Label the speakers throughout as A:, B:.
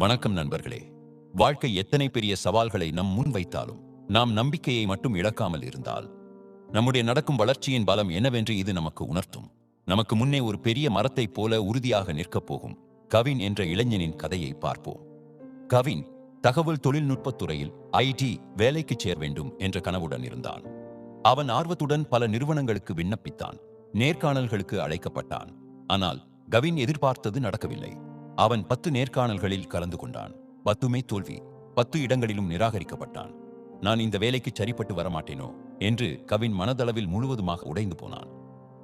A: வணக்கம் நண்பர்களே. வாழ்க்கை எத்தனை பெரிய சவால்களை நம் முன் வைத்தாலும் நாம் நம்பிக்கையை மட்டும் இழக்காமல் இருந்தால் நம்முடைய நடக்கும் வளர்ச்சியின் பலம் என்னவென்று இது நமக்கு உணர்த்தும். நமக்கு முன்னே ஒரு பெரிய மரத்தைப் போல உறுதியாக நிற்கப் போகும் கவின் என்ற இளைஞனின் கதையை பார்ப்போம். கவின் தகவல் தொழில்நுட்பத் துறையில் ஐடி வேலைக்கு சேர வேண்டும் என்ற கனவுடன் இருந்தான். அவன் ஆர்வத்துடன் பல நிறுவனங்களுக்கு விண்ணப்பித்தான். நேர்காணல்களுக்கு அழைக்கப்பட்டான். ஆனால் கவின் எதிர்பார்த்தது நடக்கவில்லை. அவன் பத்து நேர்காணல்களில் கலந்து கொண்டான். பத்துமே தோல்வி பத்து இடங்களிலும் நிராகரிக்கப்பட்டான். நான் இந்த வேலைக்கு சரிப்பட்டு வரமாட்டேனோ? என்று கவின் மனதளவில் முழுவதுமாக உடைந்து போனான்.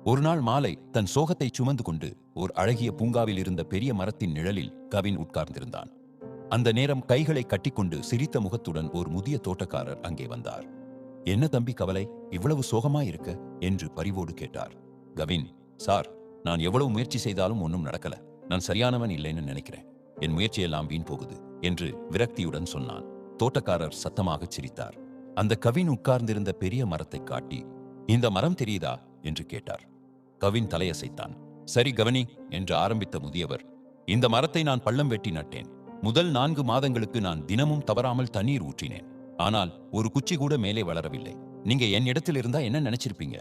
A: ஒரு நாள் மாலை தன் சோகத்தை சுமந்து கொண்டு ஓர் அழகிய பூங்காவில் இருந்த பெரிய மரத்தின் நிழலில் கவின் உட்கார்ந்திருந்தான். அந்த நேரம் கைகளை கட்டிக்கொண்டு சிரித்த முகத்துடன் ஒரு முதிய தோட்டக்காரர் அங்கே வந்தார். என்ன தம்பி கவலை? இவ்வளவு சோகமாயிருக்க? என்று பரிவோடு கேட்டார். கவின் சார் நான் எவ்வளவு முயற்சி செய்தாலும் ஒன்றும் நடக்கல. நான் சரியானவன் இல்லைன்னு நினைக்கிறேன். என் முயற்சியெல்லாம் வீண் போகுது என்று விரக்தியுடன் சொன்னான். தோட்டக்காரர் சத்தமாகச் சிரித்தார். அந்த கவின் உட்கார்ந்திருந்த பெரிய மரத்தை காட்டி இந்த மரம் தெரியுதா? என்று கேட்டார். கவின் தலையசைத்தான். சரி கவனி என்று ஆரம்பித்த முதியவர் இந்த மரத்தை நான் பள்ளம் வெட்டி நட்டேன். முதல் நான்கு மாதங்களுக்கு நான் தினமும் தவறாமல் தண்ணீர் ஊற்றினேன். ஆனால் ஒரு குச்சி கூட மேலே வளரவில்லை. நீங்க என் இடத்தில் இருந்தா என்ன நினைச்சிருப்பீங்க?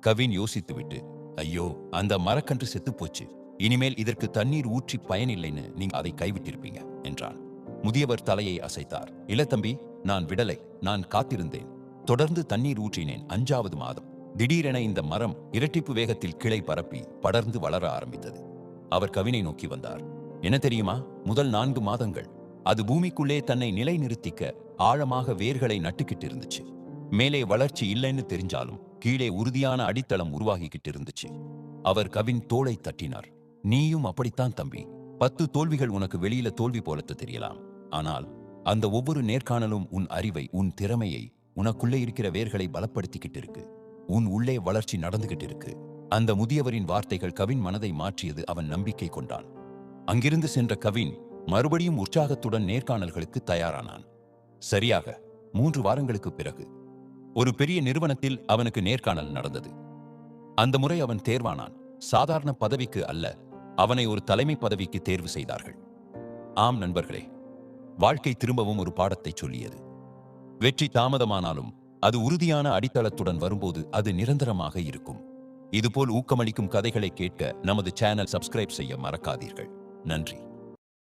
A: கவின் யோசித்துவிட்டு ஐயோ அந்த மரக்கன்று செத்துப் போச்சு. இனிமேல் இதற்கு தண்ணீர் ஊற்றி பயனில்லைன்னு நீங்க அதை கைவிட்டிருப்பீங்க என்றான் முதியவர் தலையை அசைத்தார். இல்ல தம்பி நான் விடலை நான் காத்திருந்தேன். தொடர்ந்து தண்ணீர் ஊற்றினேன் அஞ்சாவது மாதம். திடீரென இந்த மரம் இரட்டிப்பு வேகத்தில் கிளை பரப்பி படர்ந்து வளர ஆரம்பித்தது. அவர் கவினை நோக்கி வந்தார். என்ன தெரியுமா? முதல் நான்கு மாதங்கள். அது பூமிக்குள்ளே தன்னை நிலைநிறுத்திக்க ஆழமாக வேர்களை நட்டுக்கிட்டு இருந்துச்சு மேலே வளர்ச்சி இல்லைன்னு தெரிஞ்சாலும் கீழே உறுதியான அடித்தளம் உருவாகிக்கிட்டு இருந்துச்சு அவர் கவின் தோளை தட்டினார். நீயும் அப்படித்தான் தம்பி. பத்து தோல்விகள் உனக்கு வெளியில தோல்வி போலத்து தெரியலாம். ஆனால் அந்த ஒவ்வொரு நேர்காணலும் உன் அறிவை உன் திறமையை உனக்குள்ளே இருக்கிற வேர்களை பலப்படுத்திக்கிட்டு இருக்கு. உன் உள்ளே வளர்ச்சி நடந்துகிட்டு இருக்கு. அந்த முதியவரின் வார்த்தைகள் கவின் மனதை மாற்றியது அவன் நம்பிக்கை கொண்டான். அங்கிருந்து சென்ற கவின் மறுபடியும் உற்சாகத்துடன் நேர்காணல்களுக்கு தயாரானான். சரியாக மூன்று வாரங்களுக்கு பிறகு ஒரு பெரிய நிறுவனத்தில் அவனுக்கு நேர்காணல் நடந்தது. அந்த முறை அவன் தேர்வானான். சாதாரண பதவிக்கு அல்ல அவனை ஒரு தலைமை பதவிக்கு தேர்வு செய்தார்கள். ஆம் நண்பர்களே வாழ்க்கை திரும்பவும் ஒரு பாடத்தை சொல்லியது. வெற்றி தாமதமானாலும் அது உறுதியான அடித்தளத்துடன் வரும்போது அது நிரந்தரமாக இருக்கும். இதுபோல் ஊக்கமளிக்கும் கதைகளை கேட்க நமது சேனல் சப்ஸ்கிரைப் செய்ய மறக்காதீர்கள். நன்றி.